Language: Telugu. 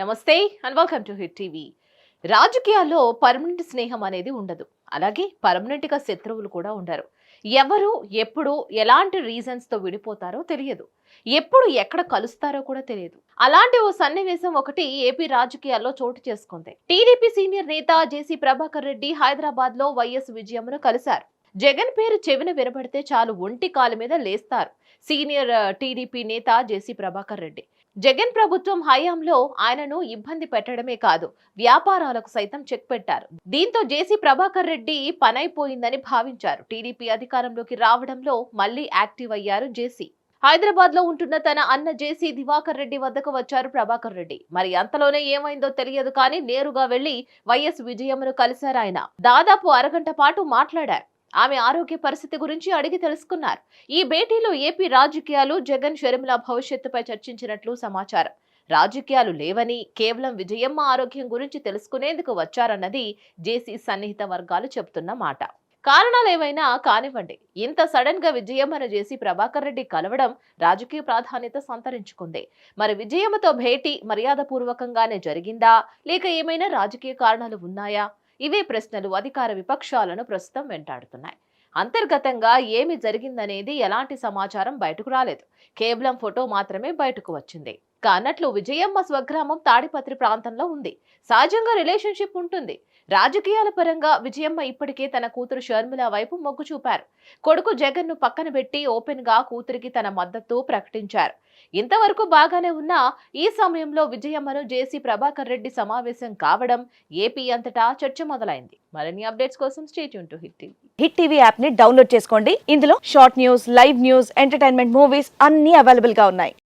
నమస్తే and welcome to Hit TV. రాజకీయాల్లో పర్మనెంట్ స్నేహం అనేది ఉండదు. అలాగే పర్మనెంట్గా శత్రువులు కూడా ఉండరు. ఎవరు ఎప్పుడు ఎలాంటి రీజన్స్తో విడిపోతారో తెలియదు. ఎప్పుడు ఎక్కడ కలుస్తారో కూడా తెలియదు. అలాంటి ఓ సన్నివేశం ఒకటి ఏపీ రాజకీయాల్లో చోటు చేసుకుంది. టీడీపీ సీనియర్ నేత జేసీ ప్రభాకర్ రెడ్డి హైదరాబాద్లో వైఎస్ విజయమ్మను కలిశారు. జగన్ పేరు చెవిన వినబడితే చాలు ఒంటి కాలు మీద లేస్తారు. సీనియర్ టీడీపీ నేత జేసీ ప్రభాకర్ రెడ్డి. జగన్ ప్రభుత్వం హయాంలో ఆయనను ఇబ్బంది పెట్టడమే కాదు వ్యాపారాలకు సైతం చెక్ పెట్టారు. దీంతో జేసీ ప్రభాకర్ రెడ్డి పనైపోయిందని భావించారు. టీడీపీ అధికారంలోకి రావడంలో మళ్ళీ యాక్టివ్ అయ్యారు జేసీ. హైదరాబాద్లో ఉంటున్న తన అన్న జేసీ దివాకర్ రెడ్డి వద్దకు వచ్చారు ప్రభాకర్ రెడ్డి. మరి అంతలోనే ఏమైందో తెలియదు కానీ నేరుగా వెళ్ళి వైఎస్ విజయమ్మను కలిశారు ఆయన. దాదాపు అరగంట పాటు మాట్లాడారు. ఆమె ఆరోగ్య పరిస్థితి గురించి అడిగి తెలుసుకున్నారు. ఈ భేటీలో ఏపీ రాజకీయాలు జగన్ షర్మిల భవిష్యత్తుపై చర్చించినట్లు సమాచారం. రాజకీయాలు లేవని కేవలం విజయమ్మ ఆరోగ్యం గురించి తెలుసుకునేందుకు వచ్చారన్నది జేసీ సన్నిహిత వర్గాలు చెబుతున్న మాట. కారణాలు ఏవైనా కానివ్వండి. ఇంత సడన్గా విజయమ్మను చేసి ప్రభాకర్ రెడ్డి కలవడం రాజకీయ ప్రాధాన్యత సంతరించుకుంది. మరి విజయమ్మతో భేటీ మర్యాదపూర్వకంగానే జరిగిందా? లేక ఏమైనా రాజకీయ కారణాలు ఉన్నాయా? ఇవే ప్రశ్నలు అధికార విపక్షాలను ప్రస్తుతం వెంటాడుతున్నాయి. అంతర్గతంగా ఏమి జరిగిందనేది ఎలాంటి సమాచారం బయటకు రాలేదు. కేవలం ఫోటో మాత్రమే బయటకు వచ్చింది. కానట్లు విజయమ్మ స్వగ్రామం తాడిపత్రి ప్రాంతంలో ఉంది. సహజంగా రిలేషన్షిప్ ఉంటుంది. రాజకీయాల పరంగా విజయమ్మ ఇప్పటికే తన కూతురు షర్మిల వైపు మొగ్గు చూపారు. కొడుకు జగన్ను పక్కన పెట్టి ఓపెన్గా కూతురికి తన మద్దతు ప్రకటించారు. ఇంతవరకు బాగానే ఉన్నా ఈ సమయంలో విజయమ్మను జేసీ ప్రభాకర్ రెడ్డి సమావేశం కావడం ఏపీ అంతటా చర్చ మొదలైంది. మరిన్ని అప్డేట్స్ కోసం state to Hit TV. Hit TV యాప్ని డౌన్లోడ్ చేసుకోండి. ఇందులో short news live news entertainment movies అన్ని అవైలబుల్గా ఉన్నాయి.